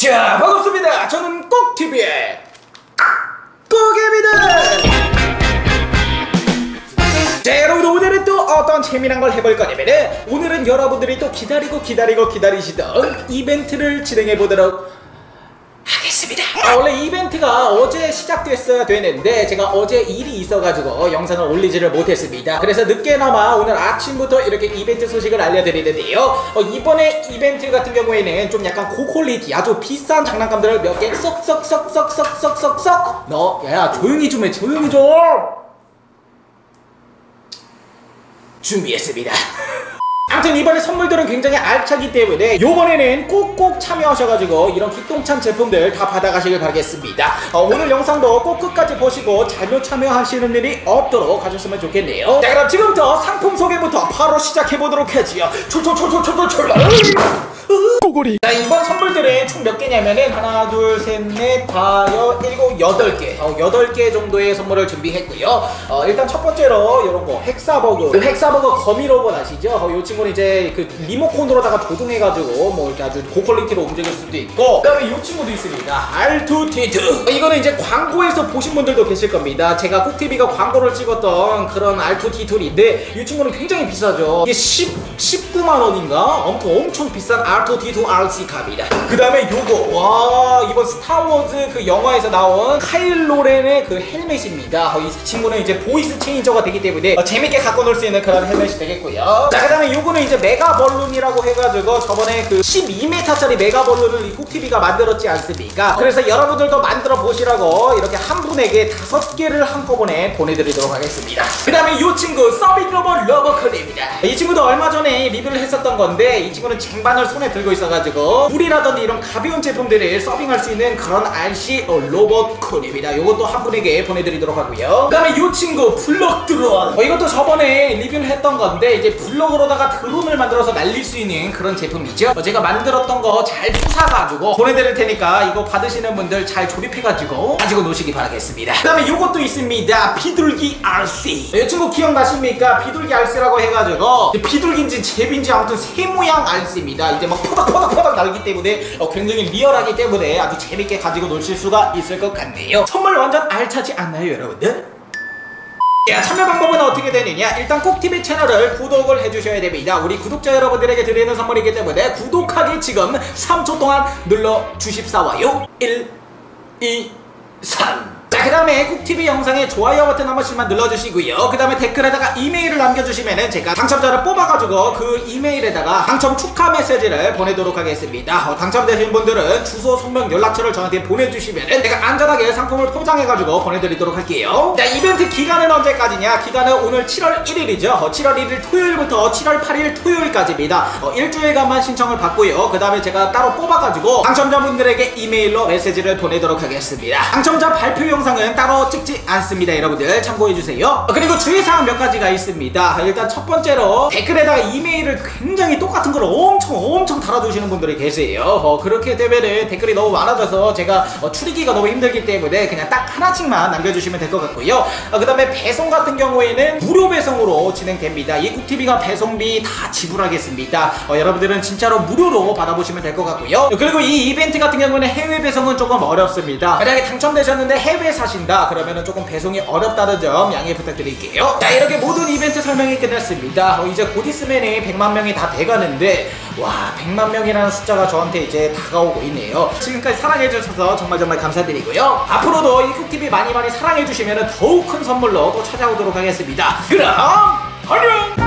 자 반갑습니다. 저는 꼭TV의 꼭입니다. 자 여러분 오늘은 또 어떤 재미난 걸 해볼 거냐면은 오늘은 여러분들이 또 기다리고 기다리고 기다리시던 이벤트를 진행해 보도록 아, 원래 이벤트가 어제 시작됐어야 되는데 제가 어제 일이 있어가지고 영상을 올리지를 못했습니다. 그래서 늦게나마 오늘 아침부터 이렇게 이벤트 소식을 알려드리는데요. 어, 이번에 이벤트 같은 경우에는 좀 약간 고퀄리티 아주 비싼 장난감들을 몇 개 쏙쏙쏙쏙쏙쏙쏙쏙 너야 조용히 좀 해 조용히 좀! 준비했습니다. 아무튼 이번에 선물들은 굉장히 알차기 때문에 요번에는 꼭꼭 참여하셔가지고 이런 기똥찬 제품들 다 받아가시길 바라겠습니다. 어, 오늘 영상도 꼭 끝까지 보시고 잘못 참여하시는 일이 없도록 하셨으면 좋겠네요. 자 그럼 지금부터 상품 소개부터 바로 시작해보도록 하지요. 출출출출출출출 쪼고리. 자 이번 선물들은 총 몇 개냐면은 하나 둘셋넷 다섯 일곱 여덟 개. 어, 여덟 개 정도의 선물을 준비했고요. 어, 일단 첫 번째로 이런 거 헥사버그 그 헥사버그 거미 로봇 아시죠? 어, 이 친구는 이제 그 리모컨으로다가 조종해가지고 뭐 이렇게 아주 고퀄리티로 움직일 수도 있고 그 다음에 이 친구도 있습니다. R2T2 어, 이거는 이제 광고에서 보신 분들도 계실 겁니다. 제가 꾹TV가 광고를 찍었던 그런 R2T2인데 이 친구는 굉장히 비싸죠. 이게 10, 19만원인가? 엄청, 엄청 비싼 R2T2 2RC 갑니다. 그 다음에 요거 와 이번 스타워즈 그 영화에서 나온 카일로렌의 그 헬멧입니다. 어, 이 친구는 이제 보이스 체인저가 되기 때문에 어, 재밌게 갖고 놀 수 있는 그런 헬멧이 되겠고요. 자그 다음에 요거는 이제 메가벌룬이라고 해가지고 저번에 그 12m짜리 메가벌룬을 이 쿡TV가 만들었지 않습니까? 그래서 여러분들도 만들어 보시라고 이렇게 한 분에게 다섯 개를 한꺼번에 보내드리도록 하겠습니다. 그 다음에 요 친구 서비스로버 러버클입니다. 이 친구도 얼마 전에 리뷰를 했었던 건데 이 친구는 쟁반을 손에 들고 있어가지고 물이라든지 이런 가벼운 제품들을 서빙할 수 있는 그런 RC 어, 로봇 쿨입니다. 요것도 한 분에게 보내드리도록 하고요. 그 다음에 요 친구 블럭 드론. 어, 이것도 저번에 리뷰를 했던 건데 이제 블럭으로다가 드론을 만들어서 날릴 수 있는 그런 제품이죠. 어, 제가 만들었던 거 잘 부사가지고 보내드릴 테니까 이거 받으시는 분들 잘 조립해가지고 가지고 노시기 바라겠습니다. 그 다음에 요것도 있습니다. 비둘기 RC 이 친구 기억나십니까? 비둘기 RC라고 해가지고 비둘기인지 제비인지 아무튼 새 모양 RC입니다 이제 막 포닥포닥포닥 날기 때문에 어, 굉장히 리얼하기 때문에 아주 재밌게 가지고 노실 수가 있을 것 같네요 선물 완전 알차지 않나요 여러분들? 자, 참여 방법은 어떻게 되느냐? 일단 꼭TV 채널을 구독을 해주셔야 됩니다. 우리 구독자 여러분들에게 드리는 선물이기 때문에 구독하기 지금 3초 동안 눌러주십사와요. 1, 2, 3. 자, 그 다음에 꾹TV 영상에 좋아요 버튼 한 번씩만 눌러주시고요. 그 다음에 댓글에다가 이메일을 남겨주시면은 제가 당첨자를 뽑아가지고 그 이메일에다가 당첨 축하 메시지를 보내도록 하겠습니다. 어, 당첨되신 분들은 주소, 성명, 연락처를 저한테 보내주시면은 제가 안전하게 상품을 포장해가지고 보내드리도록 할게요. 자, 이벤트 기간은 언제까지냐? 기간은 오늘 7월 1일이죠. 어, 7월 1일 토요일부터 7월 8일 토요일까지입니다. 어, 일주일간만 신청을 받고요. 그 다음에 제가 따로 뽑아가지고 당첨자분들에게 이메일로 메시지를 보내도록 하겠습니다. 당첨자 발표 영상 은 따로 찍지 않습니다 여러분들. 참고해주세요. 그리고 주의사항 몇 가지가 있습니다. 일단 첫 번째로 댓글에다가 이메일을 굉장히 똑같은 걸 엄청 엄청 달아주시는 분들이 계세요. 어, 그렇게 되면은 댓글이 너무 많아져서 제가 어, 추리기가 너무 힘들기 때문에 그냥 딱 하나씩만 남겨주시면 될 것 같고요. 어, 그 다음에 배송 같은 경우에는 무료 배송으로 진행됩니다. 이국TV가 배송비 다 지불하겠습니다. 어, 여러분들은 진짜로 무료로 받아보시면 될 것 같고요. 그리고 이 이벤트 같은 경우는 해외 배송은 조금 어렵습니다. 만약에 당첨되셨는데 해외 사신다. 그러면은 조금 배송이 어렵다는 점 양해 부탁드릴게요. 자 이렇게 모든 이벤트 설명이 끝났습니다. 어, 이제 곧 있으면은 100만 명이 다 돼가는데 와 100만 명이라는 숫자가 저한테 이제 다가오고 있네요. 지금까지 사랑해주셔서 정말 정말 감사드리고요. 앞으로도 이쿡TV 많이 많이 사랑해주시면 더욱 큰 선물로 또 찾아오도록 하겠습니다. 그럼 안녕